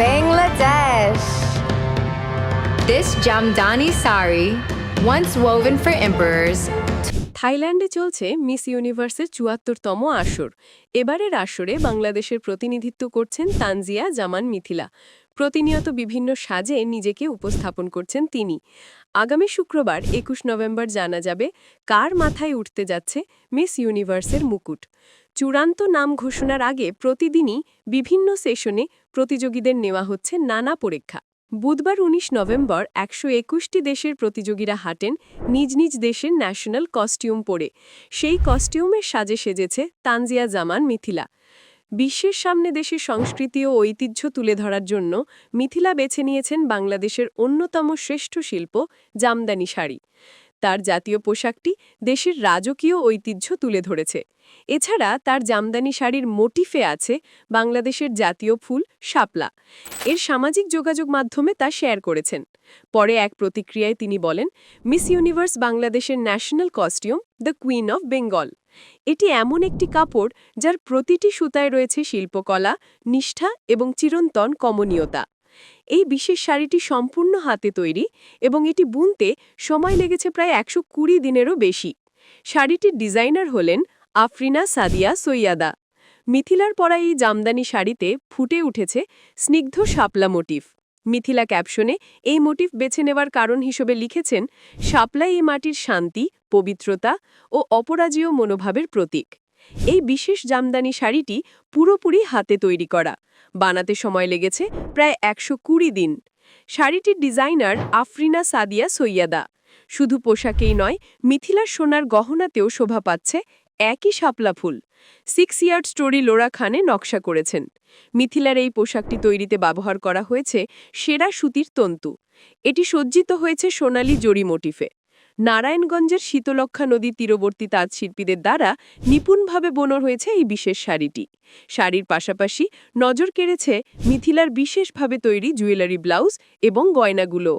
Bangladesh. This Jamdani sari, once woven for emperors, থাইল্যান্ডে চলছে miss ইউনিভার্সের চুয়াত্তরতম আসর। এবারের আসরে বাংলাদেশের প্রতিনিধিত্ব করছেন তানজিয়া জামান মিথিলা। প্রতিনিয়ত বিভিন্ন সাজে নিজেকে উপস্থাপন করছেন তিনি। আগামী শুক্রবার একুশ নভেম্বর জানা যাবে কার মাথায় উঠতে যাচ্ছে মিস ইউনিভার্সের মুকুট। চূড়ান্ত নাম ঘোষণার আগে প্রতিদিনই বিভিন্ন সেশনে প্রতিযোগীদের নেওয়া হচ্ছে নানা পরীক্ষা। বুধবার ১৯ নভেম্বর একশো একুশটি দেশের প্রতিযোগীরা হাঁটেন, নিজ নিজ দেশের ন্যাশনাল কস্টিউম পরে। সেই কস্টিউমের সাজে সেজেছে তানজিয়া জামান মিথিলা। বিশ্বের সামনে দেশের সংস্কৃতি ও ঐতিহ্য তুলে ধরার জন্য মিথিলা বেছে নিয়েছেন বাংলাদেশের অন্যতম শ্রেষ্ঠ শিল্প জামদানি শাড়ি। তার জাতীয় পোশাকটি দেশের রাজকীয় ঐতিহ্য তুলে ধরেছে। এছাড়া তার জামদানি শাড়ির মোটিফে আছে বাংলাদেশের জাতীয় ফুল শাপলা। এর সামাজিক যোগাযোগ মাধ্যমে তা শেয়ার করেছেন। পরে এক প্রতিক্রিয়ায় তিনি বলেন, মিস ইউনিভার্স বাংলাদেশের national costume, the queen of Bengal. এটি এমন একটি কাপড় যার প্রতিটি সুতায় রয়েছে শিল্পকলা, নিষ্ঠা এবং চিরন্তন কমনীয়তা। এই বিশেষ শাড়িটি সম্পূর্ণ হাতে তৈরি এবং এটি বুনতে সময় লেগেছে প্রায় একশো কুড়ি দিনেরও বেশি। শাড়িটির ডিজাইনার হলেন আফরিনা সাদিয়া সৈয়াদা। মিথিলার পরা এই জামদানি শাড়িতে ফুটে উঠেছে স্নিগ্ধ শাপলা মোটিফ। মিথিলা ক্যাপশনে এই মোটিফ বেছে নেওয়ার কারণ হিসেবে লিখেছেন, শাপলা এই মাটির শান্তি, পবিত্রতা ও অপরাজীয় মনোভাবের প্রতীক। এই বিশেষ জামদানি শাড়িটি পুরোপুরি হাতে তৈরি করা। বানাতে সময় লেগেছে প্রায় একশো কুড়ি দিন। শাড়িটির ডিজাইনার আফরিনা সাদিয়া সৈয়াদা। শুধু পোশাকেই নয়, মিথিলার সোনার গহনাতেও শোভা পাচ্ছে একই শাপলা ফুল। সিক্স ইয়ার্ড স্টোরি লোরা খানে নকশা করেছেন। মিথিলার এই পোশাকটি তৈরিতে ব্যবহার করা হয়েছে সেরা সুতির তন্তু। এটি সজ্জিত হয়েছে সোনালি জরি মোটিফে। নারায়ণগঞ্জের শীতলক্ষা নদী তীরবর্তী তাঁত শিল্পীদের দ্বারা নিপুণভাবে বোনর হয়েছে এই বিশেষ শাড়িটি। শাড়ির পাশাপাশি নজর কেড়েছে মিথিলার বিশেষভাবে তৈরি জুয়েলারি ব্লাউজ এবং গয়নাগুলো।